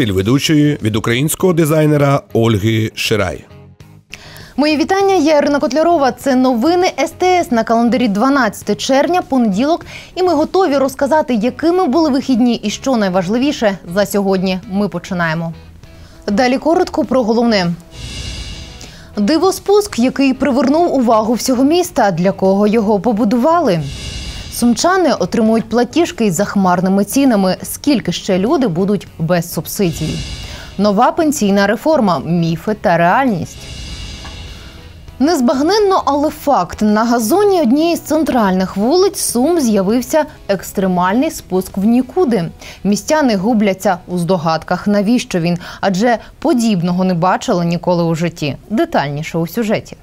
стиль ведучої від українського дизайнера Ольги Ширай. Мої вітання. Я Ірина Котлярова. Це новини СТС на календарі 12 червня, понеділок. І ми готові розказати, якими були вихідні і що найважливіше за сьогодні. Ми починаємо. Далі коротко про головне. Дивоспуск, який привернув увагу всього міста, для кого його побудували. Сумчани отримують платіжки із захмарними цінами. Скільки ще люди будуть без субсидій? Нова пенсійна реформа, міфи та реальність. Незбагненно, але факт на газоні однієї з центральних вулиць Сум з'явився екстремальний спуск в нікуди. Містяни губляться у здогадках, навіщо він, адже подібного не бачили ніколи у житті. Детальніше у сюжеті.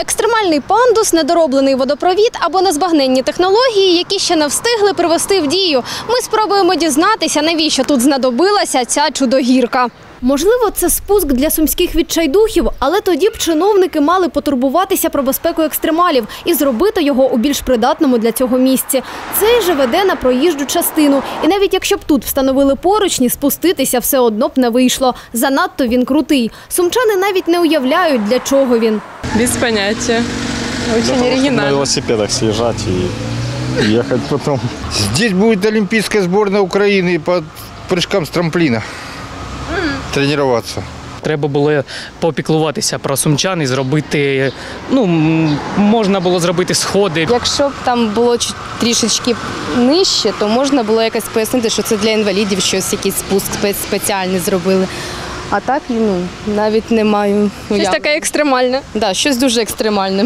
Екстремальний пандус, недороблений водопровід або незбагненні технології, які ще не встигли привести в дію. Ми спробуємо дізнатися, навіщо тут знадобилася ця чудогірка. Можливо, це спуск для сумських відчайдухів, але тоді б чиновники мали потурбуватися про безпеку екстремалів і зробити його у більш придатному для цього місці. Цей же веде на проїжджу частину. І навіть якщо б тут встановили поручні, спуститися все одно б не вийшло. Занадто він крутий. Сумчани навіть не уявляють, для чого він. Без понятия. Очень Для того, чтобы на оригинально. велосипедах съезжать и ехать потом. Здесь будет олимпийская сборная Украины по прыжкам с трамплина. Тренироваться. Треба було попіклуватися про сумчан і зробити. Ну можна було зробити сходи. Якщо б там було трішечки нижче, то можна було якось пояснити, що це для інвалідів щось якийсь спуск спе- спеціальний зробили. А так ну, навіть не маю. Щось уяв- таке екстремальне. Да, щось дуже екстремальне.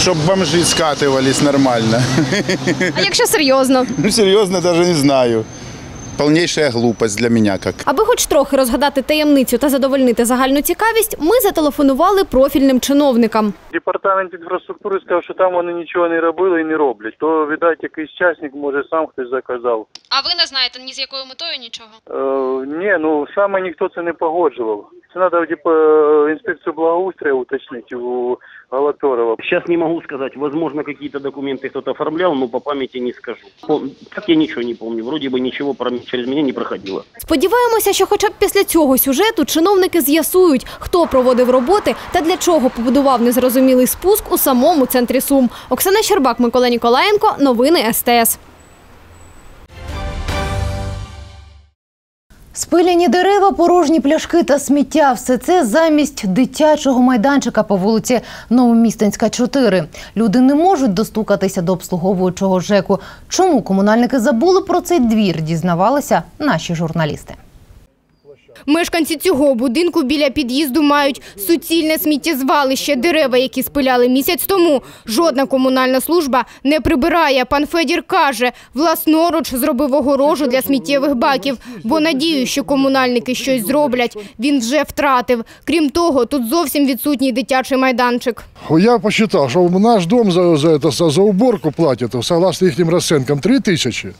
Щоб бомжи скатывались нормально. А якщо серйозно? Ну, серьезно, даже не знаю. Полнейшая глупость для меня как. Аби хоч трохи розгадати таємницю та задовольнити загальну цікавість, ми зателефонували профільним чиновникам. Департамент інфраструктури сказав, що там вони нічого не робили і не роблять. То, видать, якийсь часник, може, сам хтось заказав. А ви не знаєте ні з якою метою нічого? Е, ні, ну саме ніхто це не погоджував. Це треба типу, інспекцію благоустрою уточнити у Галаторова. Сейчас не могу сказать. Возможно, какие-то документы кто-то оформлял, но по памяти не скажу. По- Так я ничего не помню. Вроде бы ничего про- через меня не проходило. Сподіваємося, що хоча б після цього сюжету чиновники з'ясують, хто проводив роботи та для чого побудував незрозумілий спуск у самому центрі Сум. Оксана Щербак, Микола Ніколаєнко. Новини СТС. Спиляні дерева, порожні пляшки та сміття все це замість дитячого майданчика по вулиці Новомістинська, 4. Люди не можуть достукатися до обслуговуючого ЖЕКу. Чому комунальники забули про цей двір? Дізнавалися наші журналісти. Мешканці цього будинку біля під'їзду мають суцільне сміттєзвалище, дерева, які спиляли місяць тому. Жодна комунальна служба не прибирає. Пан Федір каже, власноруч зробив огорожу для сміттєвих баків, бо надію, що комунальники щось зроблять, він вже втратив. Крім того, тут зовсім відсутній дитячий майданчик. Я посчитал, что наш дом за, за, за, за уборку платит, согласно их расценкам, 3 тысячи.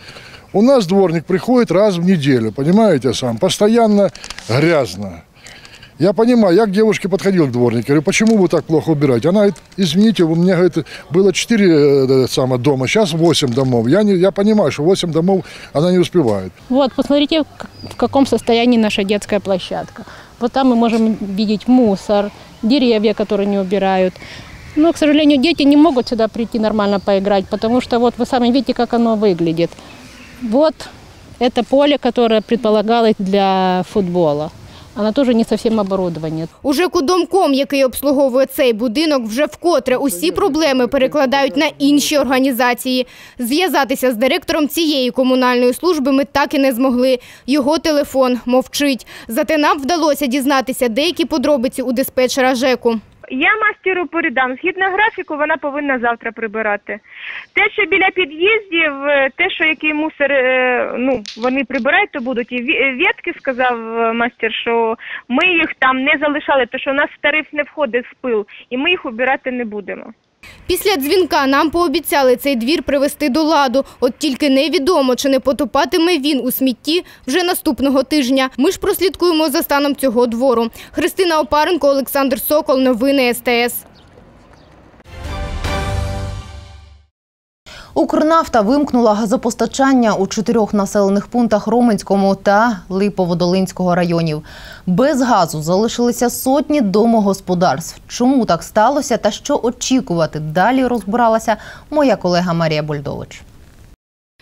У нас дворник приходит раз в неделю, понимаете сам, постоянно грязно. Я понимаю, я к девушке подходил к дворнику, говорю, почему вы так плохо убираете? Она говорит, извините, у меня говорит, было 4 э, самое, дома, сейчас 8 домов. Я, не, я понимаю, что 8 домов она не успевает. Вот, посмотрите, в каком состоянии наша детская площадка. Вот там мы можем видеть мусор, деревья, которые не убирают. Но, к сожалению, дети не могут сюда прийти нормально поиграть, потому что вот вы сами видите, как оно выглядит. Вот это поле, которое предполагалось для футбола. Оно тоже не совсем оборудование. Уже кудомком, який обслуговує цей будинок, вже вкотре усі проблеми перекладають на інші організації. Зв'язатися з директором цієї комунальної служби ми так і не змогли. Його телефон мовчить. Зате нам вдалося дізнатися деякі подробиці у диспетчера ЖЕКу. Я мастеру передам. Згідно графіку, вона повинна завтра прибирати. Те, що біля під'їздів, е, те, що який мусор, е, ну вони прибирають, то будуть. І ветки сказав е, мастер, що ми їх там не залишали, тому що у нас в тариф не входить спил, і ми їх убирати не будемо. Після дзвінка нам пообіцяли цей двір привести до ладу. От тільки невідомо, чи не потопатиме він у смітті вже наступного тижня. Ми ж прослідкуємо за станом цього двору. Христина Опаренко, Олександр Сокол. Новини СТС. Укрнафта вимкнула газопостачання у чотирьох населених пунктах Роменському та Липоводолинського районів. Без газу залишилися сотні домогосподарств. Чому так сталося та що очікувати? Далі розбиралася моя колега Марія Бульдович.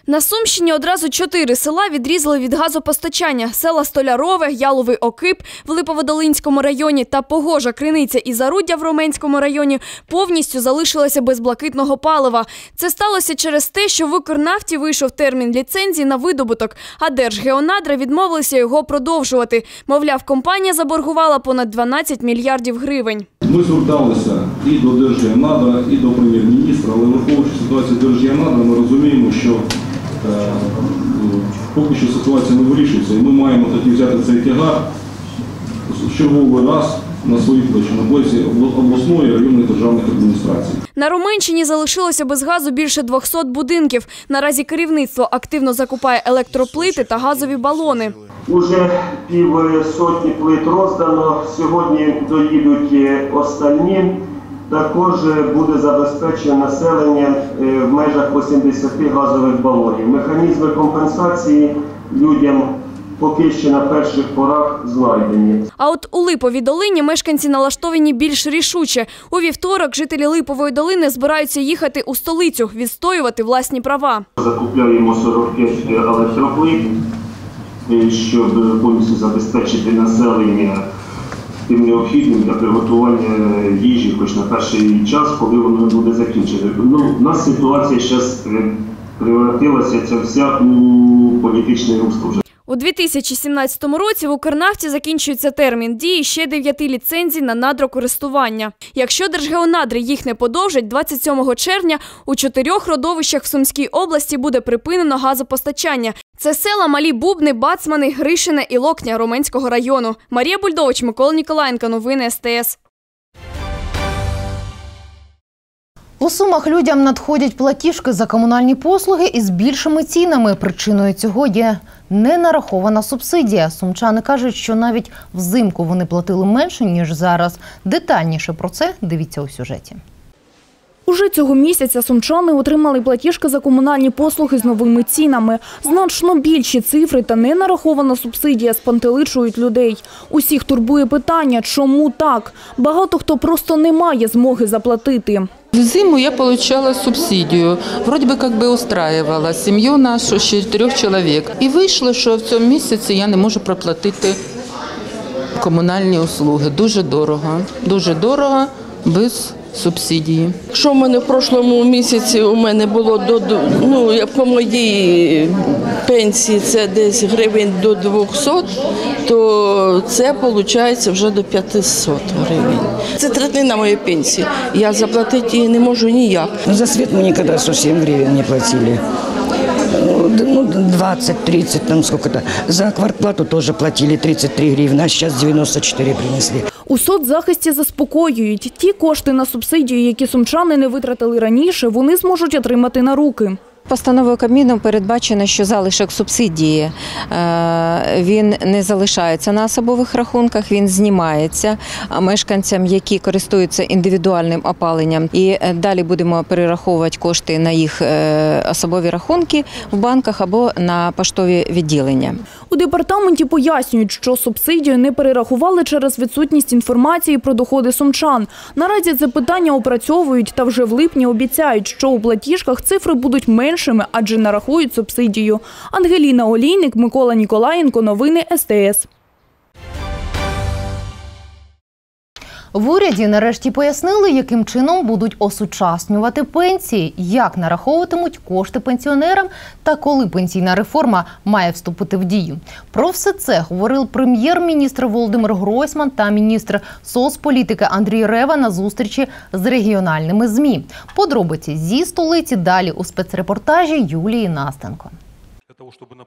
На Сумщині одразу чотири села відрізали від газопостачання. Села Столярове, Яловий Окип в Липоводолинському районі та Погожа, Криниця і Заруддя в Роменському районі повністю залишилися без блакитного палива. Це сталося через те, що в Укрнафті вийшов термін ліцензії на видобуток, а Держгеонадра відмовилися його продовжувати. Мовляв, компанія заборгувала понад 12 мільярдів гривень. Ми зверталися і до Держгеонадра, і до прем'єр-міністра, але враховуючи ситуацію Держгеонадра, ми розуміємо, що поки що ситуація не вирішується, і ми маємо тоді взяти цей тягар в черговий раз на свої плечі на боці обласної районної державних адміністрацій. На Роменщині залишилося без газу більше 200 будинків. Наразі керівництво активно закупає електроплити та газові балони. Уже пів сотні плит роздано. Сьогодні доїдуть е, останні. Також е, буде забезпечено населення е, в межах 80 газових балонів. Механізми компенсації людям поки що на перших порах знайдені. А от у Липовій долині мешканці налаштовані більш рішуче. У вівторок жителі Липової долини збираються їхати у столицю, відстоювати власні права. Закупляємо 45 електроплит, е, щоб повністю забезпечити населення тим необхідним для приготування їжі, хоч на перший час, коли воно буде закінчено. Ну, у нас ситуація зараз превратилася ця вся у політичний вже. У 2017 році в Укрнафті закінчується термін дії ще дев'яти ліцензій на надрокористування. Якщо Держгеонадри їх не подовжать, 27 червня у чотирьох родовищах в Сумській області буде припинено газопостачання. Це села Малі Бубни, Бацмани, Гришине і Локня Роменського району. Марія Бульдович, Микола Ніколаєнко. Новини СТС. У Сумах людям надходять платіжки за комунальні послуги із більшими цінами. Причиною цього є ненарахована субсидія. Сумчани кажуть, що навіть взимку вони платили менше, ніж зараз. Детальніше про це дивіться у сюжеті. Уже цього місяця сумчани отримали платіжки за комунальні послуги з новими цінами. Значно більші цифри та ненарахована субсидія спантеличують людей. Усіх турбує питання, чому так? Багато хто просто не має змоги заплатити. Зиму я получала субсидию, вроде бы как бы устраивала сім'ю нашу, ще трьох чоловік. І вийшло, що в цьому місяці я не можу проплатити комунальні услуги. Дуже дорого, дуже дорого, без субсидії. Що в мене в прошлому місяці у мене було до- ну по моїй пенсії це десь гривень до 200, то це виходить вже до 500 гривень. Це третина моєї пенсії. Я заплатити її не можу ніяк. Ну, За свет мы никогда 107 гривен не платили. Ну, д- Ну, 20-30, там сколько-то. За квартплату тоже платили 33 гривны, а сейчас 94 принесли. У соцзахисті заспокоюють. Ті кошти на субсидію, які сумчани не витратили раніше, вони зможуть отримати на руки. Постановою Кабміну передбачено, що залишок субсидії е, він не залишається на особових рахунках, він знімається мешканцям, які користуються індивідуальним опаленням. І е, далі будемо перераховувати кошти на їх е, особові рахунки в банках або на поштові відділення. У департаменті пояснюють, що субсидію не перерахували через відсутність інформації про доходи сумчан. Наразі це питання опрацьовують та вже в липні обіцяють, що у платіжках цифри будуть меншими, адже нарахують субсидію. Ангеліна Олійник, Микола Ніколаєнко. Новини СТС. В уряді нарешті пояснили, яким чином будуть осучаснювати пенсії, як нараховуватимуть кошти пенсіонерам та коли пенсійна реформа має вступити в дію. Про все це говорив прем'єр-міністр Володимир Гройсман та міністр соцполітики Андрій Рева на зустрічі з регіональними змі. Подробиці зі столиці далі у спецрепортажі Юлії Настенко.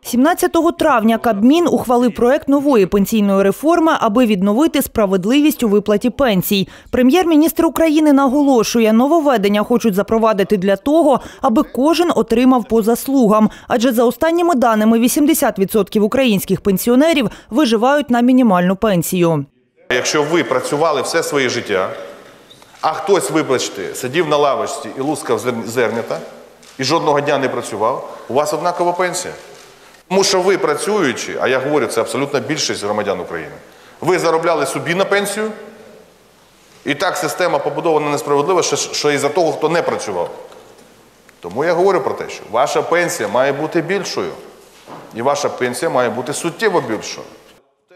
17 травня Кабмін ухвалив проект нової пенсійної реформи, аби відновити справедливість у виплаті пенсій. Прем'єр-міністр України наголошує, нововведення хочуть запровадити для того, аби кожен отримав по заслугам. Адже за останніми даними 80% українських пенсіонерів виживають на мінімальну пенсію. Якщо ви працювали все своє життя, а хтось, вибачте, сидів на лавочці і лускав зер- зернята, і жодного дня не працював, у вас однакова пенсія. Тому що ви працюючи, а я говорю, це абсолютна більшість громадян України, ви заробляли собі на пенсію, і так система побудована несправедливо, що, і за того, хто не працював. Тому я говорю про те, що ваша пенсія має бути більшою. І ваша пенсія має бути суттєво більшою.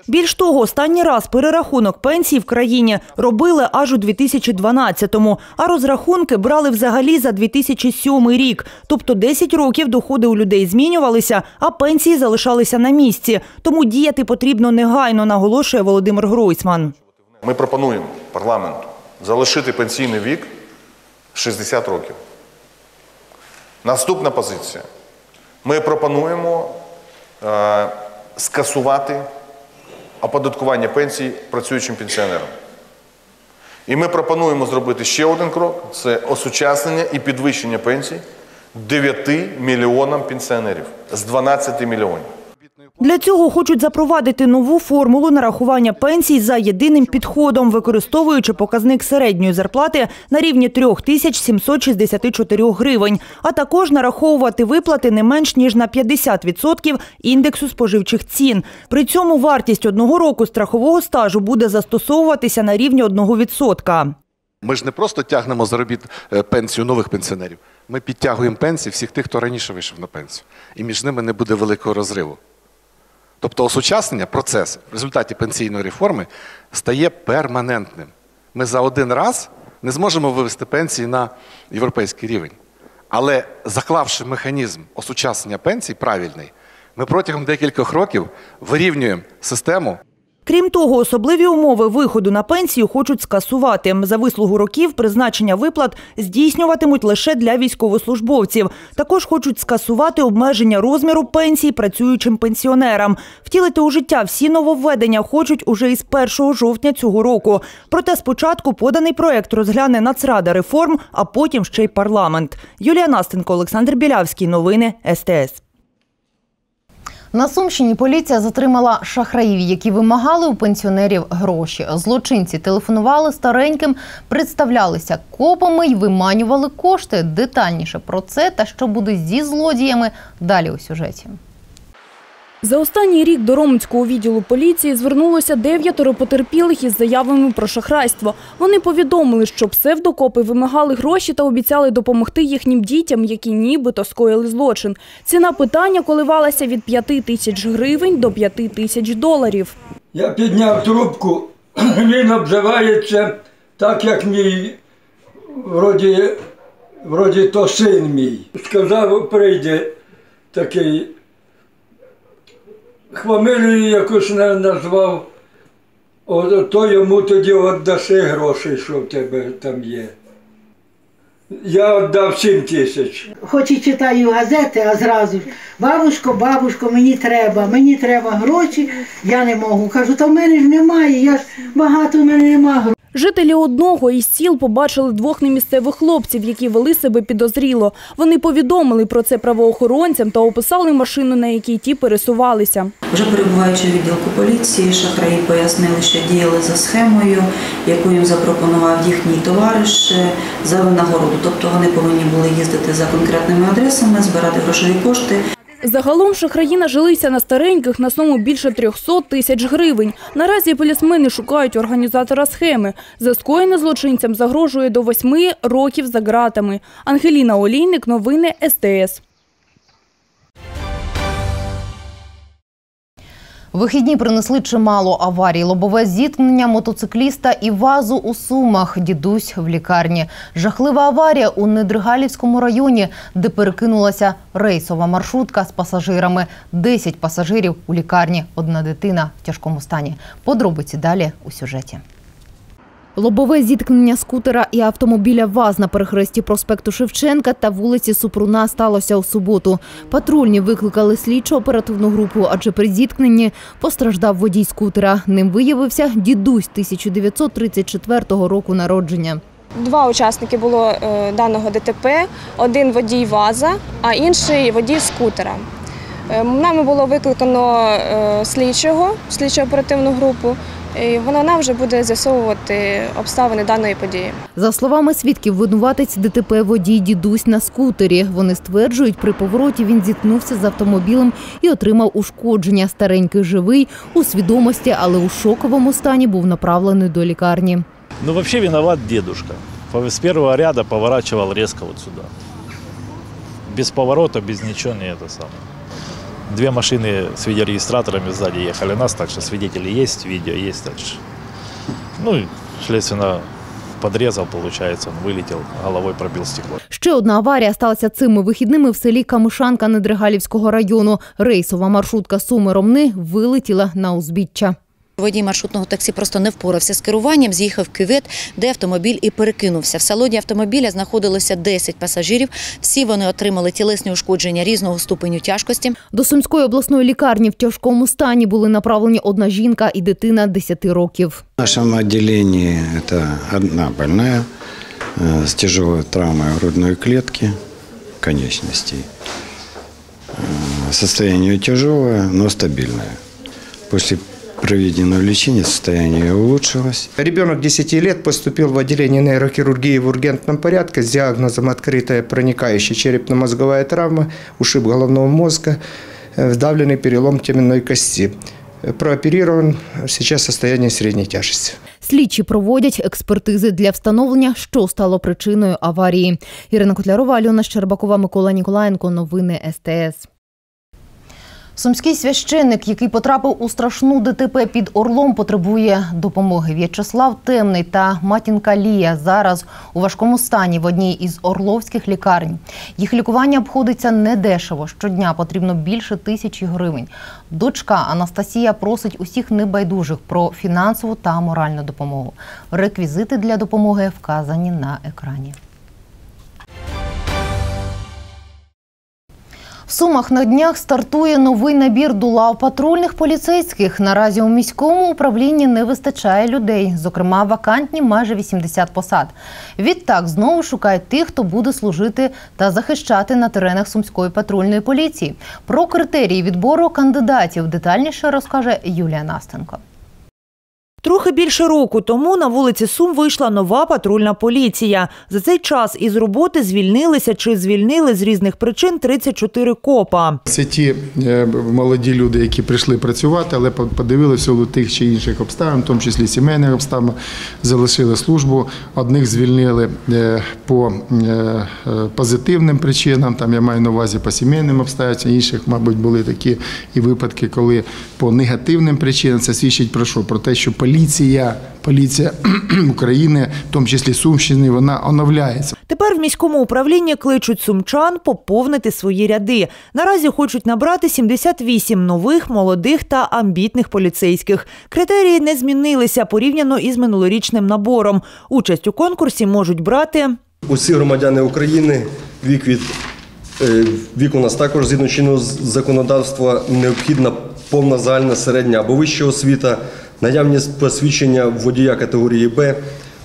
Більш того, останній раз перерахунок пенсій в країні робили аж у 2012-му, а розрахунки брали взагалі за 2007 рік. Тобто 10 років доходи у людей змінювалися, а пенсії залишалися на місці. Тому діяти потрібно негайно, наголошує Володимир Гройсман. Ми пропонуємо парламенту залишити пенсійний вік 60 років. Наступна позиція. Ми пропонуємо е, скасувати оподаткування пенсій працюючим пенсіонерам. І ми пропонуємо зробити ще один крок це осучаснення і підвищення пенсій 9 мільйонам пенсіонерів з 12 мільйонів. Для цього хочуть запровадити нову формулу нарахування пенсій за єдиним підходом, використовуючи показник середньої зарплати на рівні 3764 гривень, а також нараховувати виплати не менш ніж на 50% індексу споживчих цін. При цьому вартість одного року страхового стажу буде застосовуватися на рівні 1%. Ми ж не просто тягнемо заробіт е, пенсію нових пенсіонерів. Ми підтягуємо пенсії всіх тих, хто раніше вийшов на пенсію. І між ними не буде великого розриву. Тобто осучаснення, процес в результаті пенсійної реформи стає перманентним. Ми за один раз не зможемо вивести пенсії на європейський рівень. Але заклавши механізм осучаснення пенсій правильний, ми протягом декількох років вирівнюємо систему. Крім того, особливі умови виходу на пенсію хочуть скасувати. За вислугу років призначення виплат здійснюватимуть лише для військовослужбовців. Також хочуть скасувати обмеження розміру пенсій працюючим пенсіонерам. Втілити у життя всі нововведення хочуть уже із 1 жовтня цього року. Проте спочатку поданий проект розгляне Нацрада реформ, а потім ще й парламент. Юлія Настенко, Олександр Білявський. Новини СТС. На Сумщині поліція затримала шахраїв, які вимагали у пенсіонерів гроші. Злочинці телефонували стареньким, представлялися копами й виманювали кошти. Детальніше про це та що буде зі злодіями далі у сюжеті. За останній рік до Романського відділу поліції звернулося дев'ятеро потерпілих із заявами про шахрайство. Вони повідомили, що псевдокопи вимагали гроші та обіцяли допомогти їхнім дітям, які нібито скоїли злочин. Ціна питання коливалася від 5 тисяч гривень до 5 тисяч доларів. Я підняв трубку, він обзивається так, як мій, вроді, вроді то син мій. Сказав, прийде такий, фамилію якусь не назвав, от, то йому тоді віддаси гроші, що в тебе там є. Я віддав 7 тисяч. Хоч і читаю газети, а зразу ж бабушко, бабушко, мені треба, мені треба гроші, я не можу. Кажу, та в мене ж немає, я ж багато в мене немає грошей. Жителі одного із сіл побачили двох немісцевих хлопців, які вели себе підозріло. Вони повідомили про це правоохоронцям та описали машину, на якій ті пересувалися. Вже перебуваючи в відділку поліції, шахраї пояснили, що діяли за схемою, яку їм запропонував їхній товариш е, за винагороду. Тобто вони повинні були їздити за конкретними адресами, збирати грошові кошти. Загалом шахраї нажилися на стареньких на суму більше 300 тисяч гривень. Наразі полісмени шукають організатора схеми. За скоєне злочинцям загрожує до восьми років за ґратами. Ангеліна Олійник, новини СТС. Вихідні принесли чимало аварій. Лобове зіткнення мотоцикліста і вазу у Сумах. Дідусь в лікарні. Жахлива аварія у Недригалівському районі, де перекинулася рейсова маршрутка з пасажирами. Десять пасажирів у лікарні. Одна дитина в тяжкому стані. Подробиці далі у сюжеті. Лобове зіткнення скутера і автомобіля ВАЗ на перехресті проспекту Шевченка та вулиці Супруна сталося у суботу. Патрульні викликали слідчо оперативну групу, адже при зіткненні постраждав водій скутера. Ним виявився дідусь 1934 року народження. Два учасники було е, даного ДТП: один водій ВАЗа, а інший водій скутера. Е, Нами було викликано е, слідчого, слідчо оперативну групу. І вона вже буде з'ясовувати обставини даної події. За словами свідків, винуватець ДТП водій дідусь на скутері. Вони стверджують, при повороті він зіткнувся з автомобілем і отримав ушкодження. Старенький живий у свідомості, але у шоковому стані був направлений до лікарні. Ну, вообще виноват дедушка. По- С первого ряда поворачивал резко вот сюда. Без поворота, без ничего, не это самое. Две машины с видеорегистраторами сзади ехали нас, так что свидетели есть, видео есть дальше. Ну, и, следственно, подрезал, получается, он вылетел, головой пробил стекло. Ще одна аварія сталася цими вихідними в селі Камишанка Недригалівського району. Рейсова маршрутка Суми-Ромни вилетіла на узбіччя. Водій маршрутного таксі просто не впорався з керуванням, з'їхав в кювет, де автомобіль і перекинувся. В салоні автомобіля знаходилося 10 пасажирів. Всі вони отримали тілесні ушкодження різного ступеню тяжкості. До Сумської обласної лікарні в тяжкому стані були направлені одна жінка і дитина 10 років. В нашем отделении это одна больная э, с тяжелой травмой грудной клетки, конечностей. Э, Состояние ее тяжелое, но стабильное. После проведенного лечения состояние ее улучшилось. Ребенок 10 лет поступил в отделение нейрохирургии в ургентном порядке с диагнозом открытая проникающая черепно-мозговая травма, ушиб головного мозга, э, вдавленный перелом теменной кости. Э, Прооперирован, сейчас состояние средней тяжести. Слідчі проводять експертизи для встановлення, що стало причиною аварії. Ірина Котлярова, Альона Щербакова, Микола Ніколаєнко. Новини СТС. Сумський священник, який потрапив у страшну ДТП під Орлом, потребує допомоги. В'ячеслав Темний та матінка Лія зараз у важкому стані в одній із орловських лікарень. Їх лікування обходиться недешево. Щодня потрібно більше тисячі гривень. Дочка Анастасія просить усіх небайдужих про фінансову та моральну допомогу. Реквізити для допомоги вказані на екрані. Сумах на днях стартує новий набір до лав патрульних поліцейських. Наразі у міському управлінні не вистачає людей, зокрема вакантні майже 80 посад. Відтак знову шукають тих, хто буде служити та захищати на теренах сумської патрульної поліції. Про критерії відбору кандидатів детальніше розкаже Юлія Настенко. Трохи більше року тому на вулиці Сум вийшла нова патрульна поліція. За цей час із роботи звільнилися чи звільнили з різних причин 34 копа. Це ті е, молоді люди, які прийшли працювати, але подивилися у тих чи інших обставин, в тому числі сімейних обставин, залишили службу. Одних звільнили е, по е, позитивним причинам, там я маю на увазі по сімейним обставинам, інших, мабуть, були такі і випадки, коли по негативним причинам це свідчить про що? Про те, що поліція, поліція України, в тому числі Сумщини, вона оновляється. Тепер в міському управлінні кличуть сумчан поповнити свої ряди. Наразі хочуть набрати 78 нових, молодих та амбітних поліцейських. Критерії не змінилися порівняно із минулорічним набором. Участь у конкурсі можуть брати Усі громадяни України вік від е, вік у нас також згідно чинного з- законодавства необхідна повна загальна середня або вища освіта, наявність посвідчення водія категорії Б,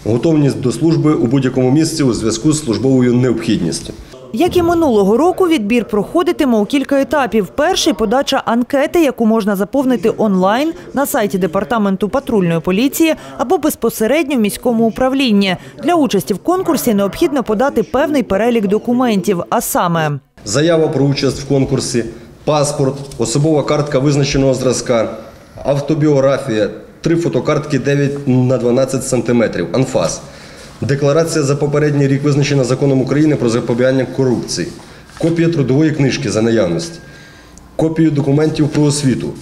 готовність до служби у будь-якому місці у зв'язку з службовою необхідністю. Як і минулого року, відбір проходитиме у кілька етапів. Перший подача анкети, яку можна заповнити онлайн на сайті департаменту патрульної поліції або безпосередньо в міському управлінні. Для участі в конкурсі необхідно подати певний перелік документів, а саме Заява про участь в конкурсі, паспорт, особова картка визначеного зразка, автобіографія, три фотокартки 9 на 12 см, анфас. Декларація за попередній рік визначена законом України про запобігання корупції, копія трудової книжки за наявності, копію документів про освіту,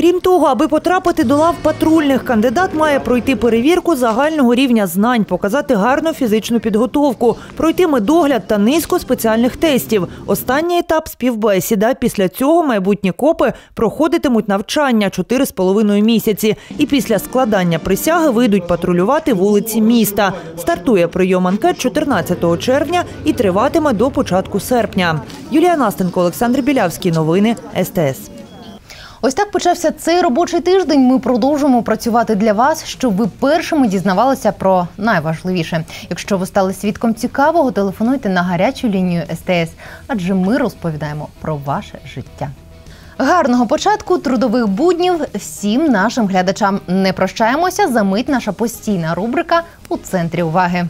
Крім того, аби потрапити до лав патрульних, кандидат має пройти перевірку загального рівня знань, показати гарну фізичну підготовку, пройти медогляд та низку спеціальних тестів. Останній етап співбесіда. Після цього майбутні копи проходитимуть навчання 4,5 місяці. І після складання присяги вийдуть патрулювати вулиці міста. Стартує прийом анкет 14 червня і триватиме до початку серпня. Юлія Настенко, Олександр Білявський. Новини СТС. Ось так почався цей робочий тиждень. Ми продовжуємо працювати для вас, щоб ви першими дізнавалися про найважливіше. Якщо ви стали свідком цікавого, телефонуйте на гарячу лінію СТС, адже ми розповідаємо про ваше життя. Гарного початку трудових буднів всім нашим глядачам. Не прощаємося. За мить наша постійна рубрика у центрі уваги.